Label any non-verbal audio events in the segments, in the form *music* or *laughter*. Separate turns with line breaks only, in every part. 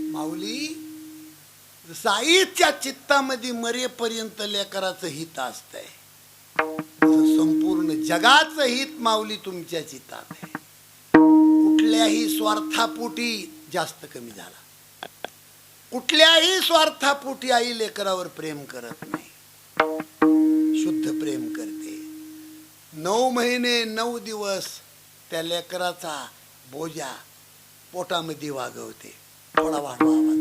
माऊली साईच्या चित्तामध्ये मरेपर्यंत लेकराचं हित असतंय. संपूर्ण जगाचं हित माऊली तुमच्या चित्तात आहे. कुठल्याही स्वार्थापोटी जास्त कमी झाला. कुठल्याही स्वार्थापोटी आई लेकरावर प्रेम करत नाही. शुद्ध प्रेम करते. नऊ महिने नऊ दिवस त्या लेकराचा बोजा पोटामध्ये वागवते. थोडा वाढवा आवाज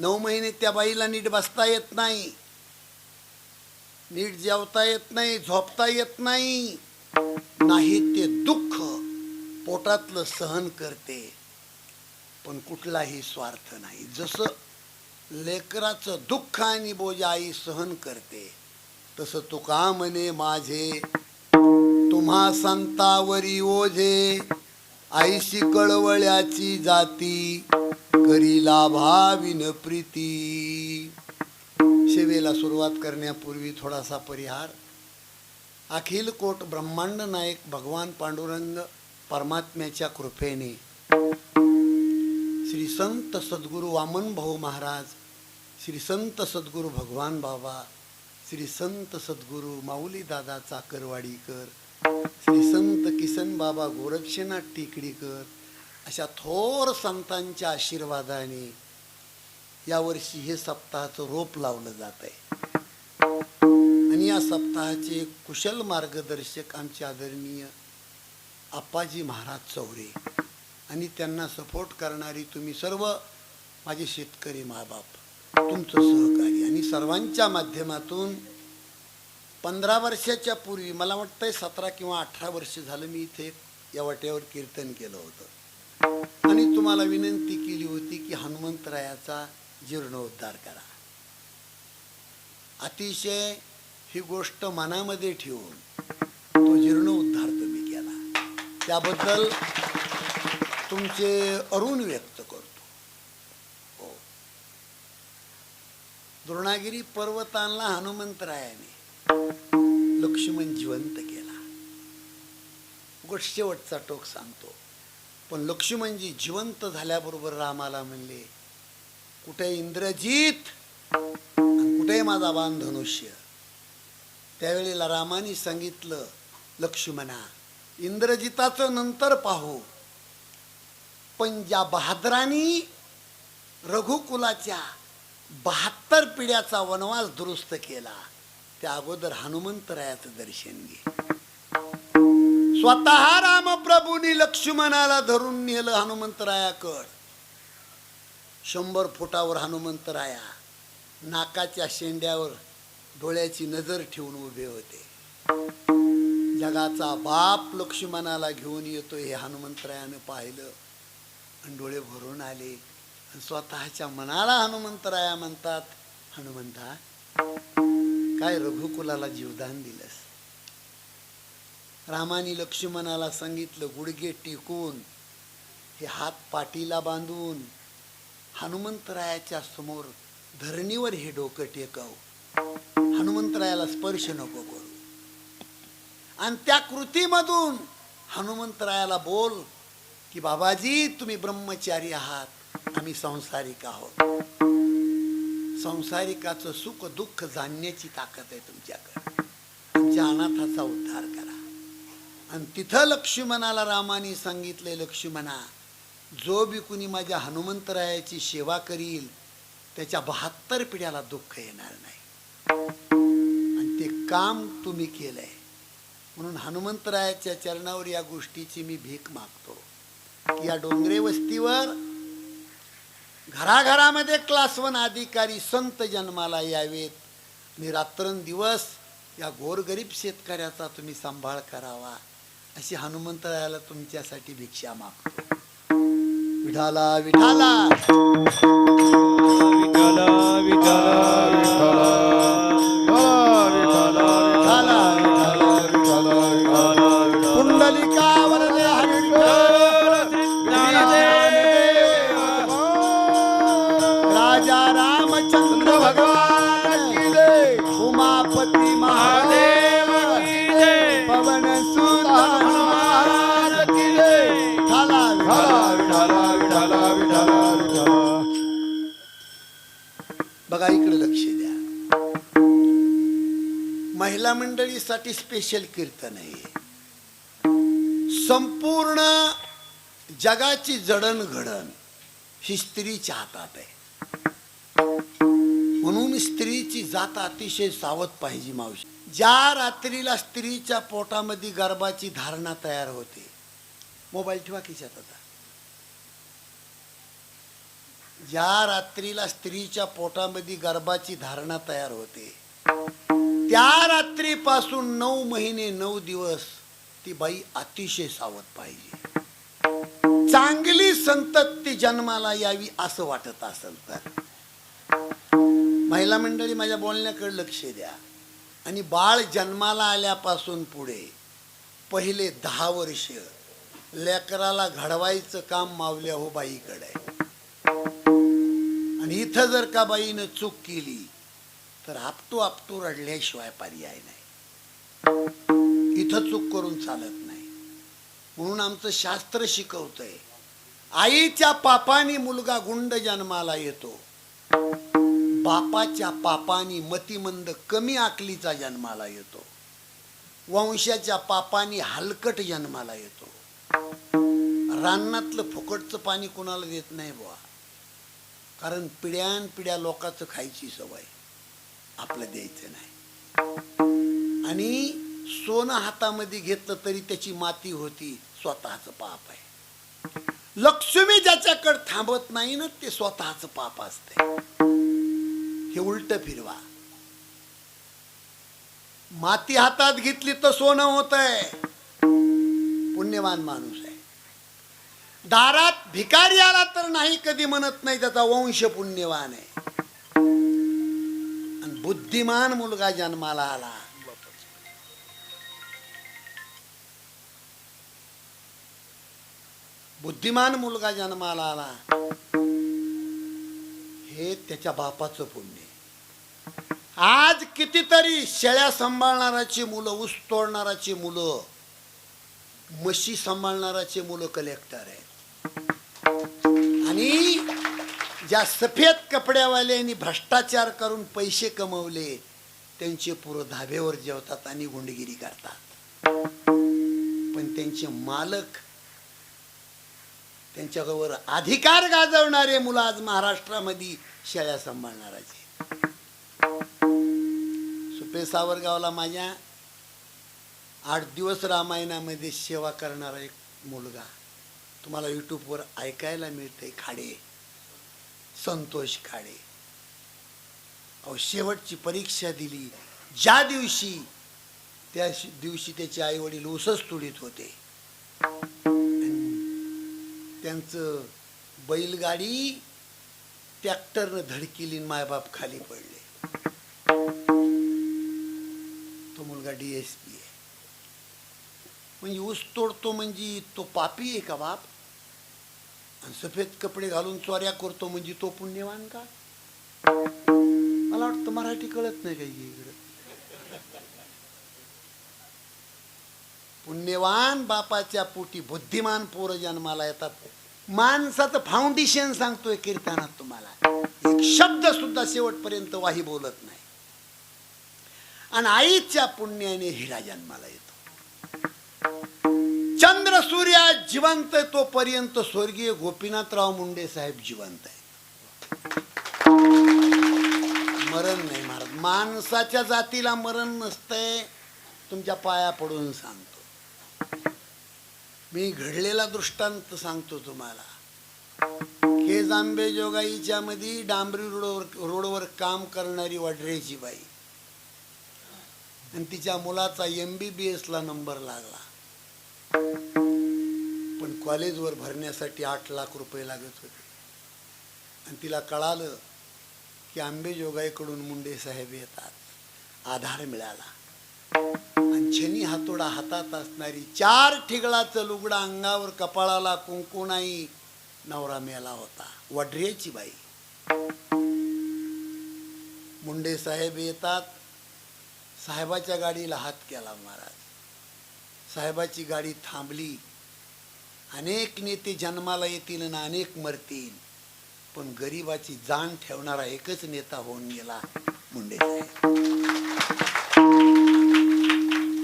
नऊ महिने त्या बाईला नीट बसता येत नाही. नीट जेवता येत नाही झोपता येत नाही. नाही ते दुःख पोटातलं सहन करते. पण कुठलाही स्वार्थ नाही. जसं लेकराचं दुःख आणि बोजा आई सहन करते तसं तुका म्हणे माझे. तुम्हा संतावरी ओझे. आईशी कळवळ्याची जाती करीला भाविन प्रीती. सेवेला सुरुवात करण्यापूर्वी थोडासा परिहार. अखिल कोट ब्रह्मांड नायक भगवान पांडुरंग परमात्म्याच्या कृपेने. श्री संत सद्गुरू वामन भाऊ महाराज श्री संत सद्गुरू भगवान बाबा श्री संत सद्गुरू माऊली दादा चाकरवाडीकर श्री संत किसन बाबा गोरक्षनाथ टेकडीकर अशा थोर संतांच्या आशीर्वादाने यावर्षी हे सप्ताहाचं रोप लावलं जात आहे आणि या सप्ताहाचे कुशल मार्गदर्शक आमचे आदरणीय आप्पाजी महाराज चौरे आणि त्यांना सपोर्ट करणारी तुम्ही सर्व माझे शेतकरी माबाप तुमचं सहकार्य. आणि सर्वांच्या माध्यमातून पंधरा वर्षाच्या पूर्वी मला वाटतंय सतरा किंवा अठरा वर्ष झालं मी इथे या वाट्यावर कीर्तन केलं होतं. आणि तुम्हाला विनंती केली होती की हनुमंतरायाचा जीर्णोद्धार करा. अतिशय ही गोष्ट मनामध्ये ठेवून तो जीर्णोद्धार तुम्ही केला. त्याबद्दल तुमचे अरुण व्यक्त करतो. हो. द्रोणागिरी पर्वतांना हनुमंतरायाने लक्ष्मण जिवंत केला उगट शेवटचा टोक सांगतो. पण लक्ष्मणजी जिवंत झाल्याबरोबर रामाला म्हणले कुठे इंद्रजीत? कुठे माझा बाण धनुष्य त्यावेळेला रामाने सांगितलं लक्ष्मणा इंद्रजिताचं नंतर पाहू. पण ज्या बहादरानी रघुकुलाच्या बहात्तर पिढ्याचा वनवास दुरुस्त केला त्या अगोदर हनुमंतरायाचं दर्शन घे. स्वतः रामप्रभूंनी लक्ष्मणाला धरून नेलं हनुमंतरायाकड. शंभर फुटावर हनुमंतराया नाकाच्या शेंड्यावर डोळ्याची नजर ठेवून उभे होते. जगाचा बाप लक्ष्मणाला घेऊन येतो हे हनुमंतरायानं पाहिलं. आणि डोळे भरून आले. आणि स्वतःच्या मनाला हनुमंतराया म्हणतात हनुमंता काय रघुकुलाला जीवदान दिलंस? रामाने लक्ष्मणाला सांगितलं गुडघे टेकून हे हात पाटीला बांधून हनुमंतरायाच्या समोर धरणीवर हे डोकं टेकव. हनुमंतरायाला स्पर्श नको करू. आणि त्या कृतीमधून हनुमंतरायाला बोल की बाबाजी तुम्ही ब्रह्मचारी आहात आम्ही संसारिक आहोत. संसारिकाचं सुख दुःख जाणण्याची ताकद आहे तुमच्याकडे. तुमच्या अनाथाचा उद्धार करा. आणि तिथं लक्ष्मणाला रामाने सांगितले लक्ष्मणा जो बी कुणी माझ्या हनुमंतरायाची सेवा करील त्याच्या बहात्तर पिढ्याला दुःख येणार नाही. आणि ते काम तुम्ही केलंय. म्हणून हनुमंतरायाच्या चरणावर या गोष्टीची मी भीक मागतो. की या डोंगरे वस्तीवर घराघरामध्ये क्लास वन अधिकारी संत जन्माला यावेत. आणि रात्रंदिवस या गोरगरीब शेतकऱ्याचा तुम्ही सांभाळ करावा. अशी हनुमंतरायाला तुमच्यासाठी भिक्षा मागतो. विठाला. विठाला विठाला विठाला. रामचंद्र भगवान की जय. उमापती महादेव पवन सुत हनुमान की जय. ठाला विठाला
विठ्ठल विठ्ठल विठ्ठल
बघा इकडे लक्ष द्या. महिला मंडळीसाठी स्पेशल कीर्तन आहे संपूर्ण जगाची जडणघडण ही स्त्रीच्या हातात आहे. म्हणून स्त्रीची जात अतिशय सावध पाहिजे मावशी. ज्या रात्रीला स्त्रीच्या पोटामध्ये गर्भाची धारणा तयार होते. मोबाईल ठेवा खिशात आता. ज्या रात्रीला स्त्रीच्या पोटामध्ये गर्भाची धारणा तयार होते. त्या रात्रीपासून नऊ महिने नऊ दिवस ती बाई अतिशय सावध पाहिजे. चांगली संतती जन्माला यावी असं वाटत असेल तर. महिला मंडळी माझ्या बोलण्याकडे लक्ष द्या. आणि बाळ जन्माला आल्यापासून पुढे पहिले दहा वर्ष लेकराला घडवायचं काम मावल्या हो बाईकडे. आहे. आणि इथं जर का बाईनं चूक केली तर आपटू आपटू रडल्याशिवाय पर्याय नाही. इथं चूक करून चालत नाही. म्हणून आमचं शास्त्र शिकवतंय आईच्या पापानी मुलगा गुंड जन्माला येतो. बापाच्या पापानी मतिमंद कमी आकलीचा जन्माला येतो. वंशाच्या पापानी हलकट जन्माला येतो. रानातलं फुकटचं पाणी कोणाला देत नाही बुवा. कारण पिढ्यान पिढ्या लोकांचं खायची सवय आपलं द्यायचं नाही. आणि सोनं हातामध्ये घेतलं तरी त्याची माती होती स्वतःच पाप आहे. लक्ष्मी ज्याच्याकडे थांबत नाही ना ते स्वतःच पाप असते हे उलट फिरवा. माती हातात घेतली तर सोनं होत आहे पुण्यवान माणूस आहे. दारात भिकारी आला तर नाही कधी म्हणत नाही त्याचा वंश पुण्यवान आहे. आणि बुद्धिमान मुलगा जन्माला आला. बुद्धिमान मुलगा जन्माला आला. हे त्याच्या बापाचं पुण्य आज कितीतरी शेळ्या सांभाळणाराची मुलं ऊस तोडणाराची मुलं म्हशी सांभाळणाराची मुलं कलेक्टर आहेत. आणि ज्या सफेद कपड्यावाल्यांनी भ्रष्टाचार करून पैसे कमवले त्यांचे पुरं धाब्यावर जेवतात आणि गुंडगिरी करतात. पण त्यांचे मालक त्यांच्यावर अधिकार गाजवणारे मुलं आज महाराष्ट्रामध्ये शेळ्या सांभाळणाराचे सुपे सावरगावला माझ्या आठ दिवस रामायणामध्ये सेवा करणारा एक मुलगा. तुम्हाला यूट्यूबवर ऐकायला मिळते खाडे. संतोष खाडे. अहो शेवटची परीक्षा दिली. ज्या दिवशी त्या दिवशी त्याचे आई वडील ऊसच तुडीत होते. त्यांचं बैलगाडी ट्रॅक्टरनं धडकिली मायबाप खाली पडले. तो मुलगा डी एस पी आहे. म्हणजे ऊस तोडतो म्हणजे तो पापी आहे का बाप? आणि सफेद कपडे घालून चोऱ्या करतो म्हणजे तो पुण्यवान का? मला वाटतं मराठी कळत नाही काही इकडं पुण्यवान बापाच्या पोटी बुद्धिमान पोरं जन्माला येतात. माणसाचं फाउंडेशन सांगतोय कीर्तनात तुम्हाला. एक शब्द सुद्धा शेवटपर्यंत वाही बोलत नाही. आणि आईच्या पुण्याने हिरा जन्माला येतो. चंद्र सूर्य जिवंत आहे तोपर्यंत स्वर्गीय गोपीनाथराव मुंडे साहेब जिवंत आहे मरण नाही महाराज माणसाच्या जातीला मरण नसतंय. तुमच्या पाया पडून सांगतो. मी घडलेला दृष्टांत सांगतो तुम्हाला. के आंबे जोगाईच्या मध्ये डांबरी रोडवर रोडवर काम करणारी वडरेची बाई. आणि तिच्या मुलाचा एम बी बी एसला नंबर लागला. पण कॉलेजवर भरण्यासाठी आठ लाख रुपये लागत होते. आणि तिला कळालं की आंबेजोगाईकडून मुंडे साहेब येतात. आधार मिळाला. छनी हातोडा हातात असणारी चार ठिगळाचं लुगडा अंगावर कपाळाला कुंकुणाई नवरा मेला होता. वडरेची बाई. मुंडे साहेब येतात. साहेबाच्या गाडीला हात केला महाराज. साहेबाची गाडी थांबली. अनेक नेते जन्माला येतील आणि अनेक मरतील. पण गरिबाची जाण ठेवणारा एकच नेता होऊन गेला मुंडे साहेब.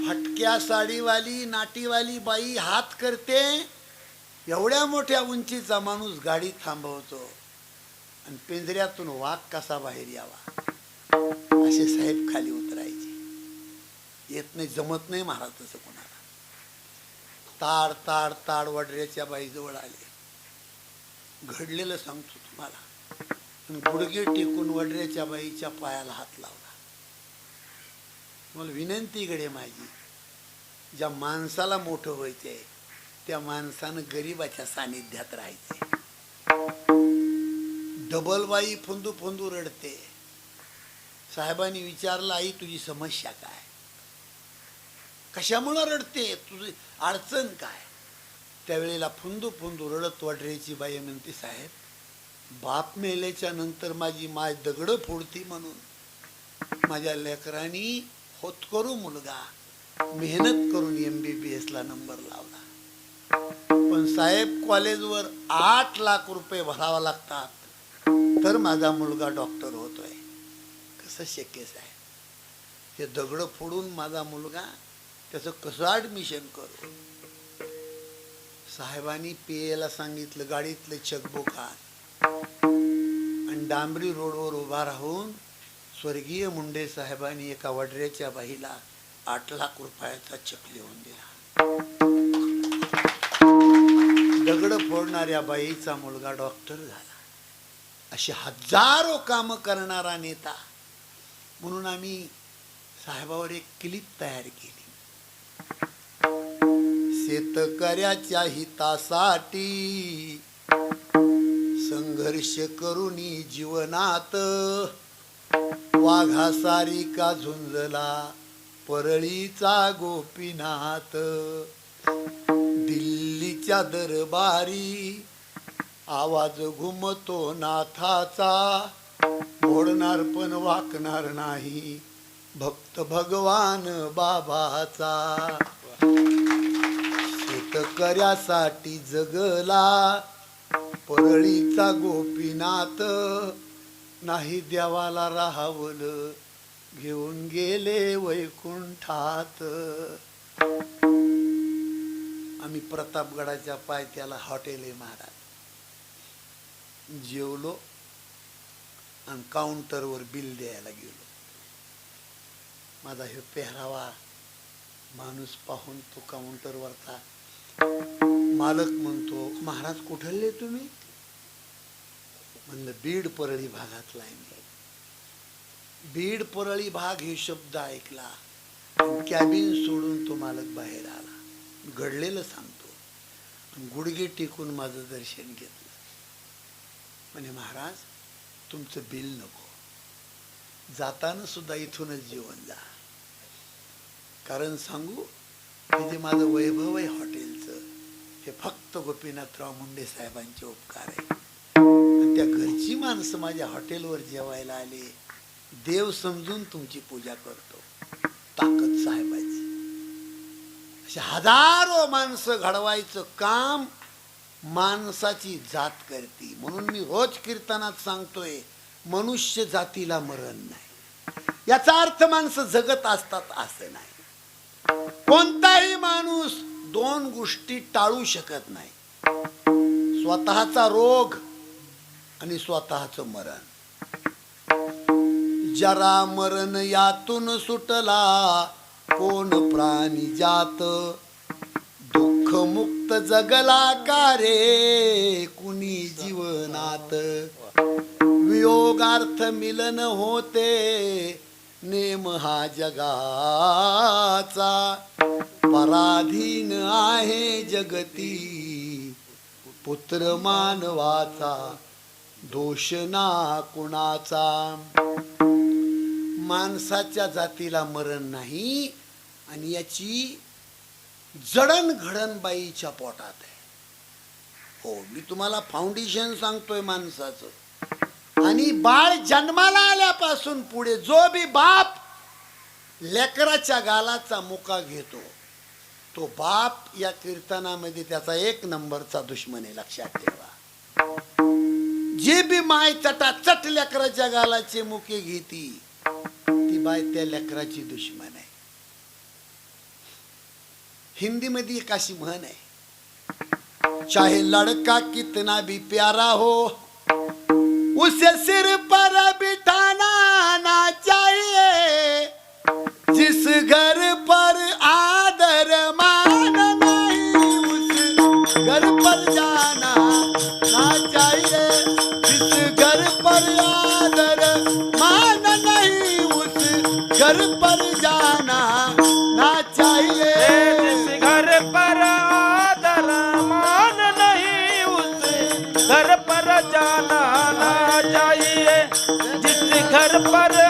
फटक्या साडीवाली नाटीवाली बाई हात करते एवढ्या मोठ्या उंचीचा माणूस गाडी थांबवतो. आणि पिंजऱ्यातून वाघ कसा बाहेर यावा? असे साहेब खाली उतरायचे. येत नाही जमत नाही महाराज तसं कोणाला. ताड ताड ताड वडऱ्याच्या बाईजवळ आले. घडलेलं सांगतो तुम्हाला. आणि गुडघे टेकून वडऱ्याच्या बाईच्या पायाला हात लावला. मला विनंती गडे माझी ज्या माणसाला मोठं व्हायचंय त्या माणसानं गरिबाच्या सानिध्यात राहायचे डबल बाई फुंदू फुंदू रडते. साहेबांनी विचारलं आई तुझी समस्या काय? कशामुळं रडते? तुझी अडचण काय? त्यावेळेला फुंदू फुंदू रडत वडरेची बाई म्हणते साहेब बाप मेल्याच्या नंतर माझी माय दगड फोडती म्हणून. माझ्या लेकरांनी होतकरू मुलगा. मेहनत करून एम बी बी एसला नंबर लावला. पण साहेब कॉलेजवर आठ लाख रुपये भरावा लागतात. तर माझा मुलगा डॉक्टर होतोय. कसं शक्य साहेब? हे दगड फोडून माझा मुलगा त्याचं कसं ॲडमिशन करू? साहेबांनी पियला सांगितलं गाडीतलं चकबुक आणि. डांबरी रोडवर उभा राहून स्वर्गीय मुंडे साहेबांनी एका वडऱ्याच्या बाईला आठ लाख रुपयाचा चक लिहून दिला. दगड फोडणाऱ्या बाईचा मुलगा डॉक्टर झाला. अशी हजारो काम करणारा नेता. म्हणून आम्ही साहेबावर एक क्लिप तयार केली. शेतकऱ्याच्या हितासाठी संघर्ष करुनी जीवनात वाघासारी का झुंजला. परळीचा गोपीनाथ. दिल्लीच्या दरबारी आवाज घुमतो नाथाचा. मोडणार पण वाकणार नाही भक्त भगवान बाबाचा. शेतकऱ्यासाठी जगला परळीचा गोपीनाथ. नाही देवाला राहावलं घेऊन गेले वैकुंठात. आम्ही प्रतापगडाच्या पायथ्याला हॉटेल आहे महाराज. जेवलो आणि काउंटरवर बिल द्यायला गेलो. माझा हे पेहरावा माणूस पाहून तो काउंटरवरचा मालक म्हणतो महाराज कुठले तुम्ही? म्हणलं बीड परळी भागातला आहे मी. बीड परळी भाग हे शब्द ऐकला. कॅबिन सोडून तो मालक बाहेर आला. घडलेलं सांगतो. गुडघे टेकून माझं दर्शन घेतलं. म्हणे महाराज तुमचं बिल नको. जाताना सुद्धा इथूनच जेवण जा. कारण सांगू तिथे माझं वैभव आहे हॉटेलचं. हे फक्त गोपीनाथराव मुंडे साहेबांचे उपकार आहे. त्या घरची माणसं माझ्या हॉटेलवर जेवायला आले. देव समजून तुमची पूजा करतो. ताकद साहेबाची. अशा हजारो माणसं घडवायचं काम माणसाची जात करते. म्हणून मी रोज कीर्तनात सांगतोय मनुष्य जातीला मरण नाही. याचा अर्थ माणसं जगत असतात असं नाही. कोणताही माणूस दोन गोष्टी टाळू शकत नाही. स्वतःचा रोग आणि स्वतःच मरण. जरा मरण यातून सुटला. कोण प्राणी जात? दुःख मुक्त जगला का रे कुणी जीवनात? वियोगार्थ मिलन होते नेम हा जगाचा. पराधीन आहे जगती पुत्र मानवाचा दोष ना कुणाचा? माणसाच्या जातीला मरण नाही आणि याची जडण घडण बाईच्या पोटात आहे. हो मी तुम्हाला फाउंडेशन सांगतोय माणसाचं. आणि बाळ जन्माला आल्यापासून पुढे जो बी बाप लेकराच्या गालाचा मुका घेतो तो बाप या कीर्तनामध्ये त्याचा एक नंबरचा दुश्मन आहे लक्षात ठेवा. जे बी माय चटा चट लेकराच्या गालाचे मुके घेती बाय त्या लेकराची दुश्मन आहे. हिंदी मध्ये एक अशी म्हण आहे चाहे लड़का कितना भी प्यारा हो उसे सिर पर बिठाना ना चाहिए। जिस घर पर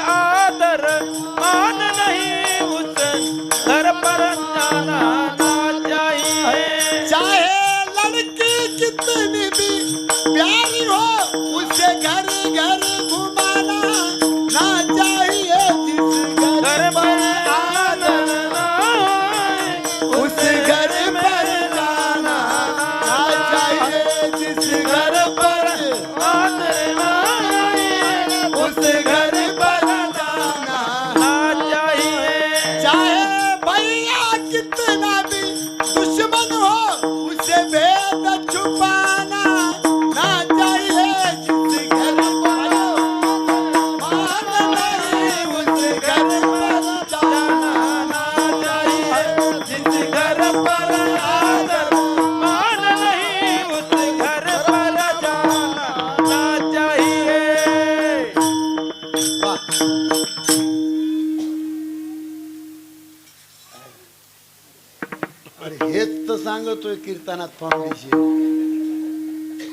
कीर्तनात फाउंडेशन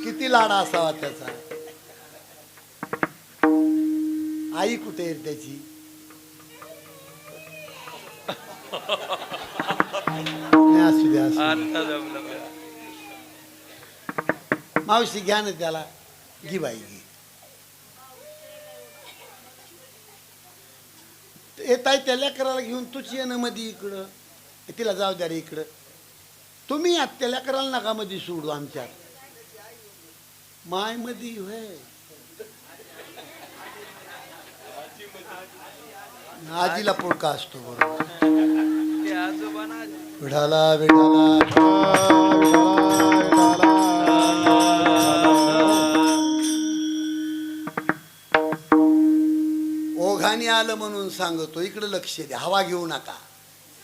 किती लाडा असावा त्याचा. आई कुठे त्याची? असू द्या. मावशी घ्या ना त्याला. घे बाई घे. येत आहे त्या लेकराला घेऊन तूच ये ना मध्ये इकडं. तिला जाऊ द्या रे इकडं. तुम्ही आत्याला कराल नका मध्ये सोडू आमच्यात. मायमध्ये होय. आजीला पुळका असतो बरोबर. ओघाने आलं म्हणून सांगतो इकडे लक्ष द्या हवा घेऊ नका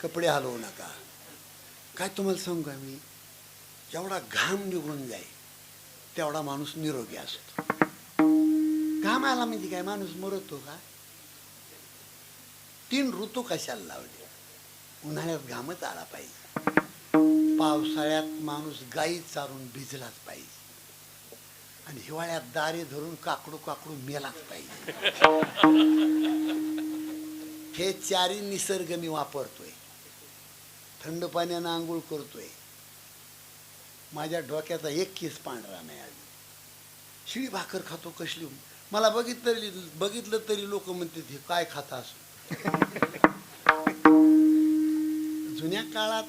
कपडे हलवू नका. काय तुम्हाला सांगू का मी? जेवढा घाम निघून जाईल तेवढा माणूस निरोगी असतो. घाम आला म्हणजे काय? माणूस मरतो का? तीन ऋतू कशाला लावले? उन्हाळ्यात घामच आला पाहिजे. पावसाळ्यात माणूस गाई चारून भिजलाच पाहिजे. आणि हिवाळ्यात दारे धरून काकडू काकडू मेलाच पाहिजे. हे चारी निसर्ग मी वापरतोय. थंड पाण्यानं आंघोळ करतोय. माझ्या डोक्याचा एक केस पांढरा नाही अजून. शिळी भाकर खातो कसली? मला बघितलं बघितलं तरी लोक म्हणते हे काय खाता असो? जुन्या काळात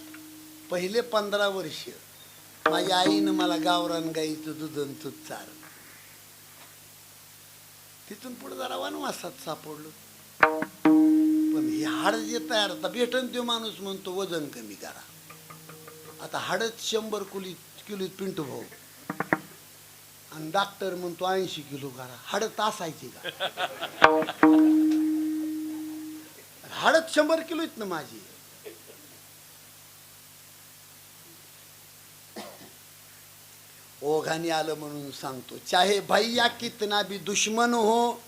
पहिले पंधरा वर्ष माझ्या आईनं मला गावरान गाईचं दूध आणि चार तिथून पुढे जरा वनवासात सापडलो. पण हे हाड जे तयार आता भेटन तो माणूस म्हणतो वजन कमी करा. आता हाडच शंभर कुली किलो पिंटू भाऊ. आणि डॉक्टर म्हणतो ऐंशी किलो करा. हाड तासायची का? हाडच शंभर किलो आहेत ना माझी. ओघाने आलं म्हणून सांगतो चाहे भैया कितना भी दुश्मन हो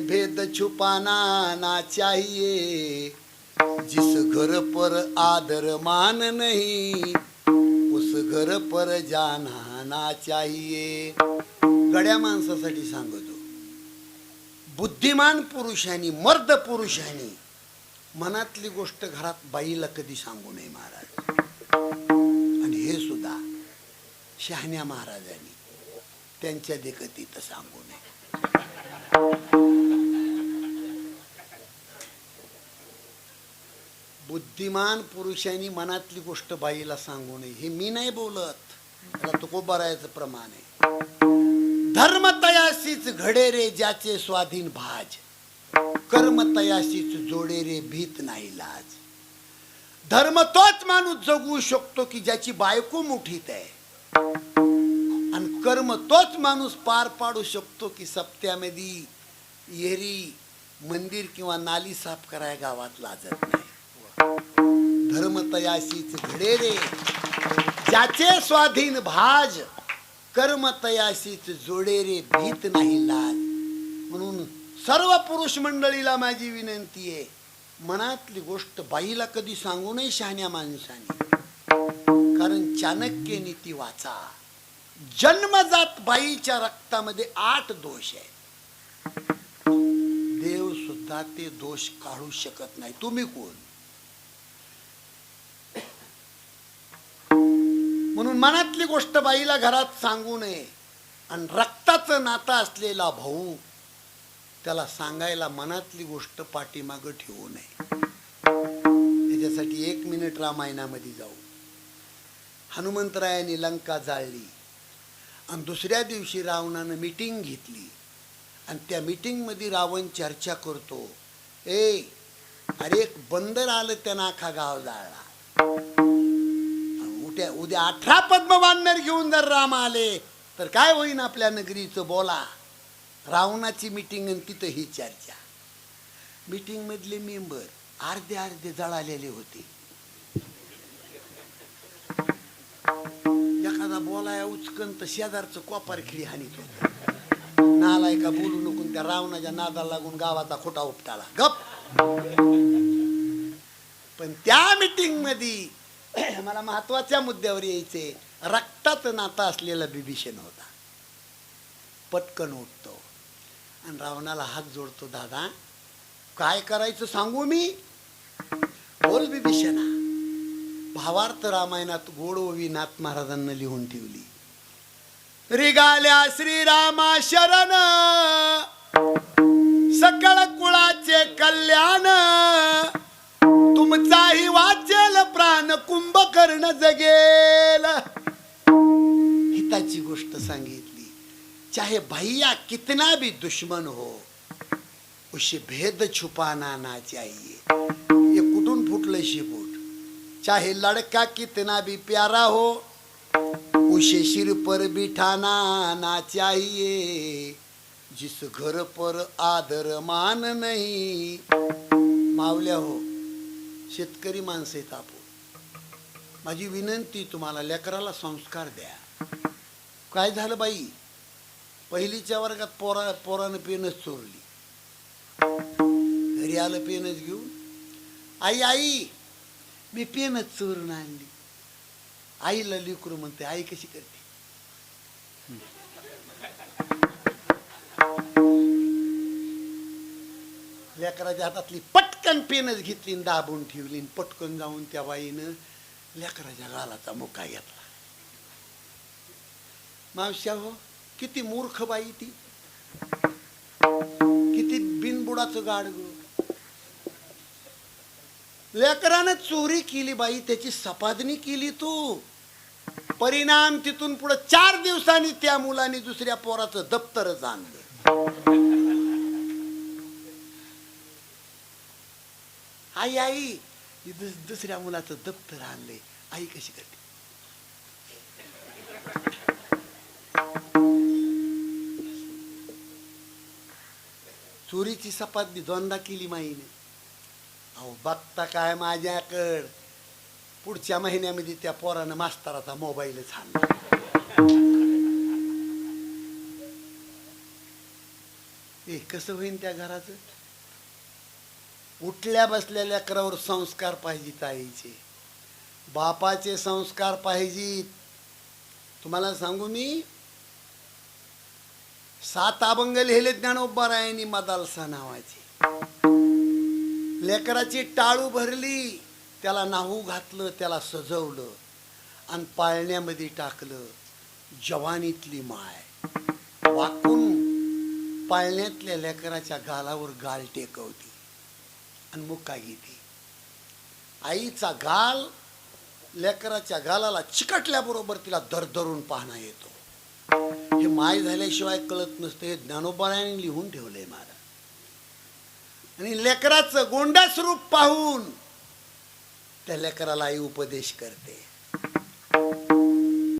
भेद छुपाना ना चाहिए। जिस घर पर आदर मान नहीं उस घर पर जाना ना चाहिए। गड्या माणसासाठी सांगतो बुद्धिमान पुरुषांनी मर्द पुरुषांनी मनातली गोष्ट घरात बाईला कधी सांगू नये महाराज. आणि हे सुद्धा शहाण्या महाराजांनी त्यांच्या देखतीत सांगू नये. बुद्धिमान पुरुषांनी मनातली गोष्ट बाईला सांगू नये. हे मी नाही बोलत. त्याला तुकोबारायचं प्रमाण आहे. धर्म तयासीच घडे रे ज्याचे स्वाधीन भाज. कर्म तयासीच जोडे रे भीत नाही लाज. धर्म तोच माणूस जगू शकतो की ज्याची बायको मुठीत आहे. आणि कर्म तोच माणूस पार पाडू शकतो की सप्त्यामध्ये येरी मंदिर किंवा नाली साफ कराय गावात लाजत नाही. धर्मतयाशीच घडे रे ज्याचे स्वाधीन भाज कर्मतयाशीच जोडे रे भीत नाही लाज. म्हणून सर्व पुरुष मंडळीला माझी विनंती आहे मनातली गोष्ट बाईला कधी सांगू नये शहाण्या माणसाने. कारण चाणक्य नीती वाचा. जन्मजात बाईच्या रक्तामध्ये आठ दोष आहेत. देव सुद्धा ते दोष काढू शकत नाही. तुम्ही कोण? म्हणून मनातली गोष्ट बाईला घरात सांगू नये. आणि रक्ताचं नातं असलेला भाऊ त्याला सांगायला मनातली गोष्ट पाठीमागं ठेवू नये. त्याच्यासाठी एक मिनिट रामायणामध्ये जाऊ. हनुमंतरायाने लंका जाळली. आणि दुसऱ्या दिवशी रावणानं मिटिंग घेतली. आणि त्या मिटिंगमध्ये रावण चर्चा करतो. ए अरे एक बंदर आलं त्या नाखा गाव जाळला. उद्या उद्या अठरा पद्मवानर घेऊन जर राम आले तर काय होईन आपल्या नगरीचं बोला? रावणाची मिटिंग आणि तिथं ही चर्चा. मिटिंगमधले मेंबर अर्धे अर्धे जळालेले होते. एखादा बोलाया उचकन तर शेजारचं कोपार खिळी हानीत होत. नालाय का बोलू नको त्या रावणाच्या नादाला लागून गावाचा खोटा उपटाला. गप! पण त्या मिटिंगमध्ये *clears throat* मला महत्त्वाच्या मुद्द्यावर यायचे रक्ताचं नाता असलेला बिभीषण होता. पटकन उठतो. आणि रावणाला हात जोडतो दादा काय करायचं सांगू मी? बोल बिभीषणा. भावार्थ रामायणात गोडोवी नाथ महाराजांना लिहून ठेवली. रिगाल्या श्रीरामा शरण सकळ कुळाचे कल्याण तुमचाही वाच ज्ञान कुंभकर्ण जगेल. हिताची गोष्ट सांगितली. चाहे भैया कितना भी दुश्मन हो उसे भेद छुपाना ना चाहिए. ये कुठून फुटलं शिबूट चाहे लड़का कितना भी प्यारा हो उसे सिर पर बिठाना ना चाहिए. जिस घर पर आदर मान नहीं मावल्या हो शेतकरी माणसं आहेत आपण माझी विनंती तुम्हाला लेकराला संस्कार द्या. काय झालं बाई? पहिलीच्या वर्गात पोरा पोरानं पेनच चोरली. घरी आलं पेनच घेऊन आई आई मी पेनच चोरून आणली. आईला लिकरू म्हणते आई कशी करते? लेकराच्या हातातली पटकन पेनच घेतली दाबून ठेवली पटकन जाऊन त्या बाईनं लेकराच्या गालाचा मुका घेतला मावश्या हो किती मूर्ख बाई ती किती बिनबुडाचं गाडग लेकरानं चोरी केली बाई त्याची सपादनी केली तू परिणाम तिथून पुढे चार दिवसांनी त्या मुलाने दुसऱ्या पोराचं दप्तरच आणलं आई आई ती दुस- दुसऱ्या मुलाचं दप्तर राहले आई कशी करते चोरीची सपादनी दोनदा केली माईने अहो बघता काय माझ्याकड पुढच्या महिन्यामध्ये त्या पोरानं मास्तराचा मोबाईलच आणला ए कसं होईन त्या घराचं उठल्या बसलेल्या करावर संस्कार पाहिजेत आईचे बापाचे संस्कार पाहिजेत. तुम्हाला सांगू मी सात अभंग लिहिले ज्ञानोबारायांनी मदालसा नावाचे. लेकराची टाळू भरली त्याला नाहू घातलं त्याला सजवलं आणि पाळण्यामध्ये टाकलं जवानीतली माय. वाकून पाळण्यातल्या लेकराच्या गालावर गाल टेकवती. आणि मुक्का घेते? आईचा गाल लेकराच्या गालाला चिकटल्याबरोबर तिला दरदरून पाहणं येतो. हे माय झाल्याशिवाय कळत नसतं हे ज्ञानोबाने लिहून ठेवलंय महाराज आणि लेकराचं गोंडास रूप पाहून त्या लेकराला आई उपदेश करते.